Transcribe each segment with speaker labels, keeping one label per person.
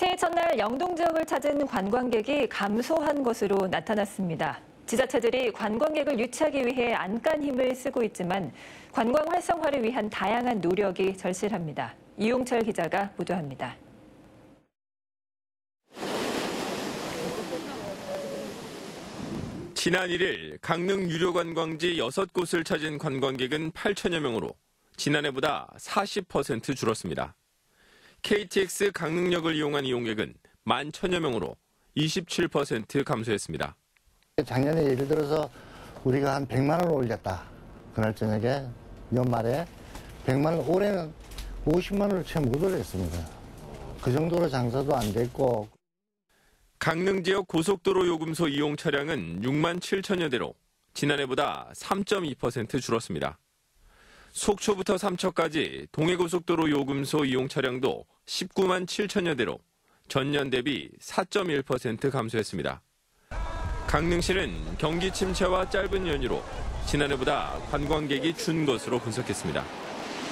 Speaker 1: 새해 첫날 영동 지역을 찾은 관광객이 감소한 것으로 나타났습니다. 지자체들이 관광객을 유치하기 위해 안간 힘을 쓰고 있지만 관광 활성화를 위한 다양한 노력이 절실합니다. 이용철 기자가 보도합니다.
Speaker 2: 지난 1일 강릉 유료 관광지 6곳을 찾은 관광객은 8천여 명으로 지난해보다 40% 줄었습니다. KTX 강릉역을 이용한 이용객은 1만 천여 명으로 27% 감소했습니다.
Speaker 3: 작년에 예를 들어서 우리가 한 100만 원을 올렸다. 그날 저녁에 연말에 100만 원, 올해는 50만 원을 채 못 올렸습니다. 그 정도로 장사도 안 됐고
Speaker 2: 강릉 지역 고속도로 요금소 이용 차량은 6만 7천여 대로 지난해보다 3.2% 줄었습니다. 속초부터 삼척까지 동해고속도로 요금소 이용 차량도 19만 7천여 대로 전년 대비 4.1% 감소했습니다. 강릉시는 경기 침체와 짧은 연휴로 지난해보다 관광객이 준 것으로 분석했습니다.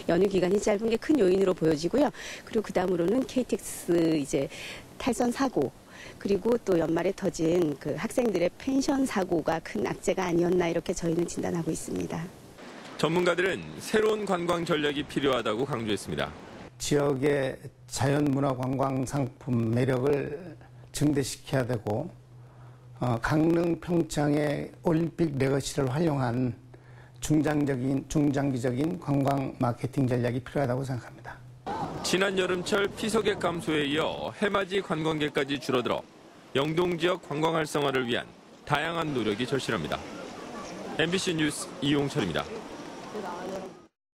Speaker 4: 연휴 기간이 짧은 게 큰 요인으로 보여지고요. 그리고 그 다음으로는 KTX 이제 탈선 사고 그리고 또 연말에 터진 그 학생들의 펜션 사고가 큰 악재가 아니었나 이렇게 저희는 진단하고 있습니다.
Speaker 2: 전문가들은 새로운 관광 전략이 필요하다고 강조했습니다.
Speaker 5: 지역의 자연문화 관광 상품 매력을 증대시켜야 되고 어, 강릉 평창의 올림픽 레거시를 활용한 중장적인 중장기적인 관광 마케팅 전략이 필요하다고 생각합니다.
Speaker 2: 지난 여름철 피서객 감소에 이어 해맞이 관광객까지 줄어들어 영동 지역 관광 활성화를 위한 다양한 노력이 절실합니다. MBC 뉴스 이용철입니다. 对吧？